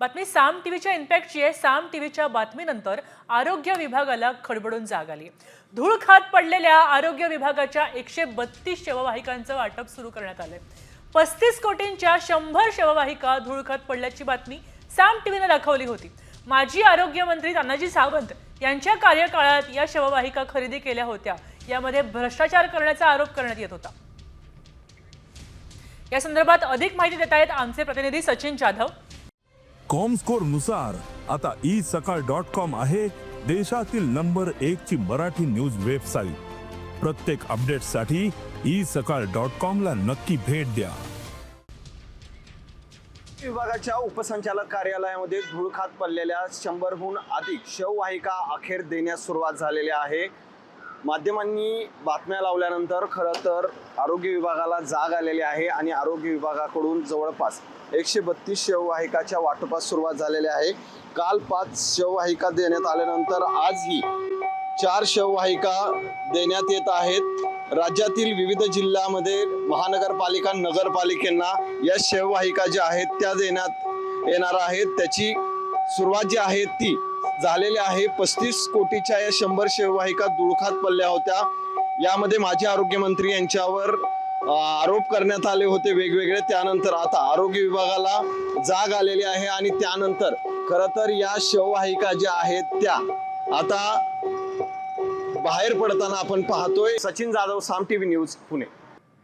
बातमी साम टीव्हीच्या इम्पॅक्टची आहे. साम टीव्हीच्या बातमीनंतर आरोग्य विभागाला खडबडून जाग आली. धूळ खात पडलेल्या आरोग्य विभागाच्या एकशे बत्तीस शववाहिकांचं वाटप सुरू करण्यात आलंय. पस्तीस कोटींच्या शंभर शववाहिका धूळ खात पडल्याची बातमी साम टीव्हीनं दाखवली होती. माजी आरोग्य मंत्री तानाजी सावंत यांच्या कार्यकाळात या शववाहिका खरेदी केल्या होत्या. यामध्ये भ्रष्टाचार करण्याचा आरोप करण्यात येत होता. या संदर्भात अधिक माहिती देत आहेत आमचे प्रतिनिधी सचिन जाधव. कॉमस्कोरनुसार आता ई सकाळ डॉट कॉम आहे देशातील नंबर एक ची मराठी न्यूज वेबसाईट प्रत्येक अपडेटसाठी ई सकाळ डॉट कॉम ला नक्की भेट द्या. विभागाच्या उपसंचालक कार्यालयामध्ये धुळखात पडलेल्या शंभरहून अधिक शववाहिका अखेर देण्यास सुरुवात झालेली आहे. माध्यमांनी बातम्या लावल्यानंतर खरं तर आरोग्य विभागाला जाग आलेली आहे आणि आरोग्य विभागाकडून जवळपास एकशे बत्तीस शववाहिकाच्या वाटपास सुरुवात झालेली आहे. काल पाच शववाहिका देण्यात आल्यानंतर आजही चार शववाहिका देण्यात येत आहेत. राज्यातील विविध जिल्ह्यामध्ये महानगरपालिका नगरपालिकांना या शववाहिका ज्या आहेत त्या देण्यात येणार आहेत. त्याची सुरुवात जी आहे ती झालेले आहे. पस्तीस कोटीच्या या शंभर शववाहिका दुळखात पडल्या होत्या. यामध्ये माजी आरोग्यमंत्री यांच्यावर आरोप करण्यात आले होते वेगवेगळे. त्यानंतर आता आरोग्य विभागाला जाग आलेली आहे आणि त्यानंतर खरं तर या शववाहिका ज्या आहेत त्या आता बाहेर पडताना आपण पाहतोय. Sachin Jadhav Saam TV news Pune.